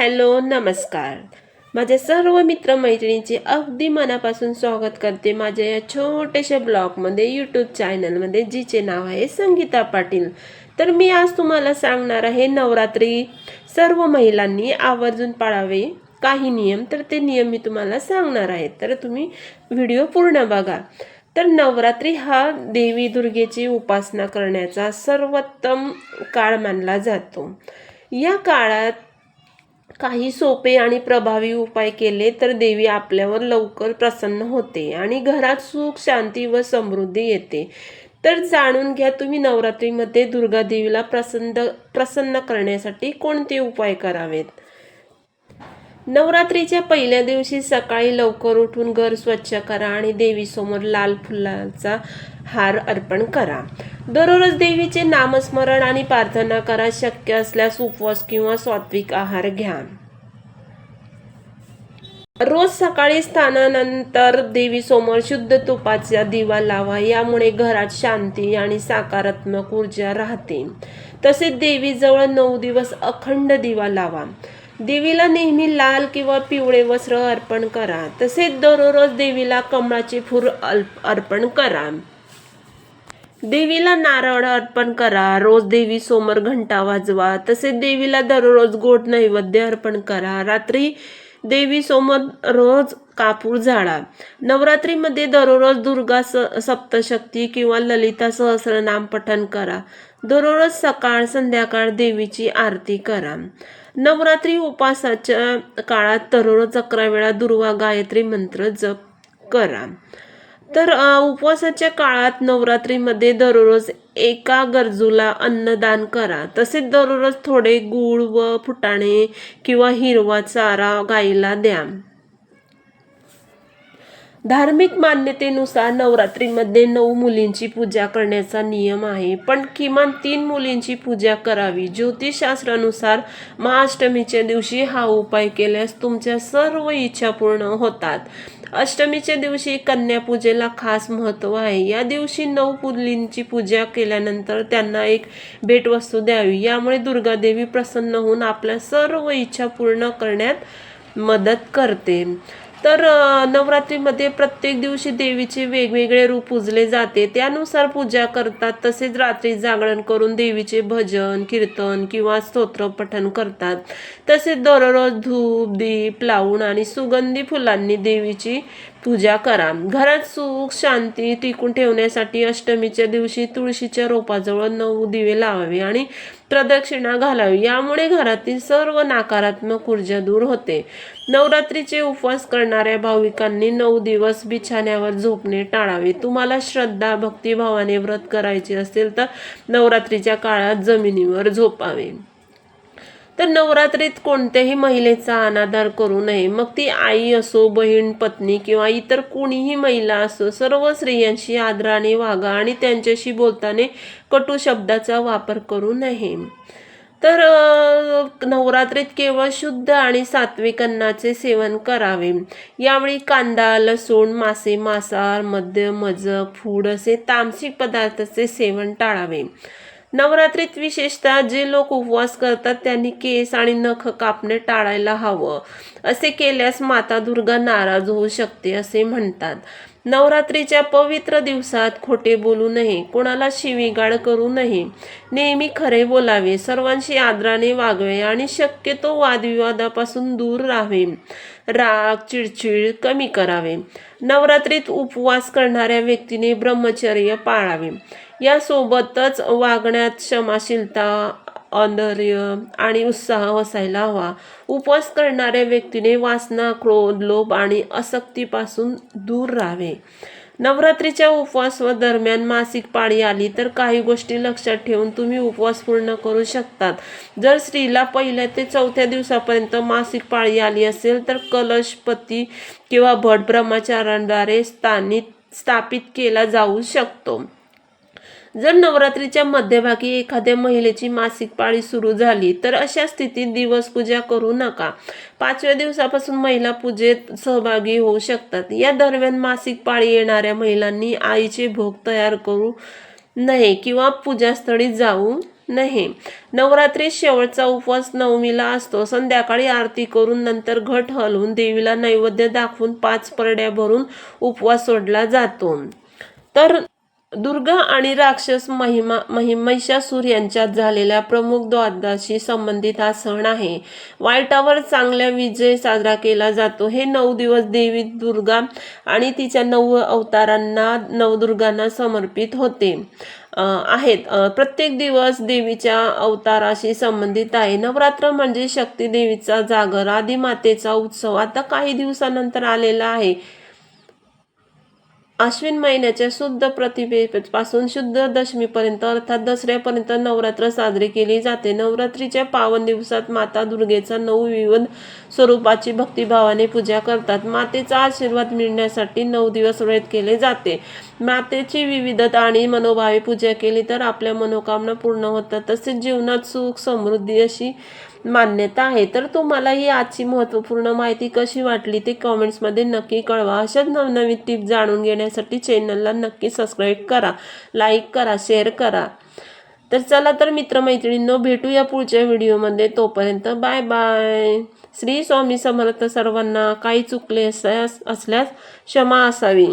Hello नमस्कार. माझ्या सर्व मित्रमैत्रिणींचे अगदी मनापासून स्वागत करते माझ्या या छोट्याशा ब्लॉगमध्ये यूट्यूब चॅनलमध्ये जिचे नाव आहे संगीता पाटील. तर मी आज तुम्हाला सांगणार आहे नवरात्री सर्व महिलांनी आवर्जून पाळावे. काही नियम तर ते नियम मी तुम्हाला सांगणार आहे. तर तुम्ही व्हिडिओ पूर्ण बघा. तर नवरात्री हा देवी दुर्गेची उपासना करण्याचा सर्वोत्तम काळ मानला जातो. या काळात काही सोपे आणि प्रभावी उपाय केले तर देवी आपल्यावर लवकर प्रसन्न होते आणि घरात सुख शांती व समृद्धी येते. तर जाणून घ्या तुम्ही नवरात्रीमध्ये दुर्गा देवीला प्रसन्न प्रसन्न करण्यासाठी कोणते उपाय करावेत? नवरात्रीच्या पहिल्या दिवशी सकाळी लवकर उठून घर स्वच्छ करा आणि देवीसमोर लाल फुलाचा हार अर्पण करा. दररोज देवीचे नामस्मरण आणि प्रार्थना करा. शक्य असल्यास उपवास किंवा सात्विक आहार घ्या. रोज सकाळी स्नानानंतर देवीसमोर शुद्ध तुपाचा दिवा लावा. यामुळे घरात शांती आणि सकारात्मक ऊर्जा राहते. तसेच देवीजवळ नऊ दिवस अखंड दिवा लावा. देवीला नेहमी लाल किंवा पिवळे वस्त्र अर्पण करा. तसेच दररोज देवीला कमळाचे फूल अर्पण करा. देवीला नारळ अर्पण करा रोज देवी समोर घंटा वाजवा तसेच देवीला दररोज गोड नैवेद्य अर्पण करा. रात्री देवी समोर रोज कापूर झाडा. नवरात्रीमध्ये दररोज दुर्गा स सप्तशक्ती किंवा ललिता सहस्रनाम पठण करा. दररोज सकाळ संध्याकाळ देवीची आरती करा. नवरात्री उपासाच्या काळात दररोज अकरा वेळा दुर्वा गायत्री मंत्र जप करा. तर उपवासाच्या काळात नवरात्रीमध्ये दररोज एका गरजूला अन्नदान करा. तसेच दररोज थोडे गूळ व फुटाणे किंवा हिरवा चारा गाईला द्या. धार्मिक मान्यतेनुसार नवरात्रीमध्ये नऊ मुलींची पूजा करण्याचा नियम आहे. पण किमान तीन मुलींची पूजा करावी. ज्योतिषशास्त्रानुसार महाअष्टमीच्या दिवशी हा उपाय केल्यास तुमच्या सर्व इच्छा पूर्ण होतात. अष्टमीच्या दिवशी कन्यापूजेला खास महत्त्व आहे. या दिवशी नऊ पुलींची पूजा केल्यानंतर त्यांना एक भेटवस्तू द्यावी. यामुळे दुर्गादेवी प्रसन्न होऊन आपल्या सर्व इच्छा पूर्ण करण्यात मदत करते. तर नवरात्रीमध्ये प्रत्येक दिवशी देवीचे वेगवेगळे रूप पूजले जाते. त्यानुसार पूजा करतात तसेच रात्री जागरण करून देवीचे भजन कीर्तन किंवा स्तोत्र पठण करतात. तसेच दररोज धूप दीप लावून आणि सुगंधी फुलांनी देवीची पूजा करा. घरात सुख शांती टिकून ठेवण्यासाठी अष्टमीच्या दिवशी तुळशीच्या रोपाजवळ नऊ दिवे लावावे आणि प्रदक्षिणा घालावी. यामुळे घरातील सर्व नकारात्मक ऊर्जा दूर होते. नवरात्रीचे उपवास करणाऱ्या भाविकांनी नऊ दिवस बिछाण्यावर झोपणे टाळावे. तुम्हाला श्रद्धा भक्तिभावाने व्रत करायचे असेल तर नवरात्रीच्या काळात जमिनीवर झोपावे. तर नवरात्रीत कोणत्याही महिलेचा अनादर करू नये. मग ती आई असो बहीण पत्नी किंवा इतर कोणीही महिला असो सर्व स्त्रियांशी आदराने वागा आणि त्यांच्याशी बोलताना कटू शब्दाचा वापर करू नये. तर नवरात्रीत केवळ शुद्ध आणि सात्विक अन्नाचे सेवन करावे. यावेळी कांदा लसूण मासे मांसाहार मद्य मजक फूड असे तामसिक पदार्थाचे सेवन टाळावे. नवरात्रीत विशेषतः जे लोक उपवास करतात त्यांनी केस आणि नख कापणे टाळायला हवं. असे केल्यास माता दुर्गा नाराज होऊ शकते असे म्हणतात. नवरात्रीच्या पवित्र दिवसात खोटे बोलू नये कोणाला शिवीगाळ करू नये. नेहमी खरे बोलावे सर्वांशी आदराने वागवे आणि शक्यतो वादविवादापासून दूर राहावे. राग चिडचिड कमी करावे. नवरात्रीत उपवास करणाऱ्या व्यक्तीने ब्रह्मचर्य पाळावे. यासोबतच वागण्यात क्षमाशीलता औंदर्य आणि उत्साह असायला हवा. उपवास करणाऱ्या व्यक्तीने वासना क्रोध लोभ आणि आसक्तीपासून दूर राहावे. नवरात्रीच्या उपवास व दरम्यान मासिक पाळी आली तर काही गोष्टी लक्षात ठेवून तुम्ही उपवास पूर्ण करू शकतात. जर स्त्रीला पहिल्या ते चौथ्या दिवसापर्यंत मासिक पाळी आली असेल तर कलशपती किंवा भट ब्रह्मचार्यांद्वारे स्थानित स्थापित केला जाऊ शकतो. जर नवरात्रीच्या मध्यभागी एखाद्या महिलेची मासिक पाळी सुरू झाली तर अशा स्थितीत दिवस पूजा करू नका. पाचव्या दिवसापासून महिला पूजेत सहभागी होऊ शकतात. या दरम्यान मासिक पाळी येणाऱ्या महिलांनी आईचे भोग तयार करू नये किंवा पूजास्थळी जाऊ नाही नवरात्री शेवटचा उपवास नवमीला असतो. संध्याकाळी आरती करून नंतर घट हलवून देवीला नैवेद्य दाखवून पाच परड्या भरून उपवास सोडला जातो. तर दुर्गा आणि राक्षस महिमा महिमैशासूर यांच्यात झालेल्या प्रमुख द्वादाशी संबंधित हा सण आहे. वाईटावर चांगल्या विजय साजरा केला जातो. हे नऊ दिवस देवी दुर्गा आणि तिच्या नऊ अवतारांना नवदुर्गांना समर्पित होते. आहेत. प्रत्येक दिवस देवीच्या अवताराशी संबंधित आहे. नवरात्र म्हणजे शक्ती देवीचा जागर आदिमातेचा उत्सव. आता काही दिवसानंतर आलेला आहे. आश्विन महिन्याच्या शुद्ध प्रतिभेपासून शुद्ध दशमीपर्यंत अर्थात दसऱ्यापर्यंत नवरात्र साजरी केली जाते. नवरात्रीच्या पावन दिवसात माता दुर्गेचा नऊ विविध स्वरूपाची भक्तिभावाने पूजा करतात. मातेचा आशीर्वाद मिळण्यासाठी नऊ दिवस व्रत केले जाते. मातेची विविधता आणि मनोभावे पूजा केली तर आपल्या मनोकामना पूर्ण होतात. तसेच जीवनात सुख समृद्धी अशी मान्यता आहे. तर तुम्हाला ही आजची महत्त्वपूर्ण माहिती कशी वाटली ते कमेंट्समध्ये नक्की कळवा. अशाच नवनवीन टिप जाणून घेण्यासाठी चॅनलला नक्की सबस्क्राईब करा. लाईक करा शेअर करा. तर चला तर मित्रमैत्रिणींनो भेटूया पुढच्या व्हिडिओमध्ये तोपर्यंत बाय बाय श्री स्वामी समर्थ सर्वांना काही चुकले असल्यास असल्यास क्षमा असावी.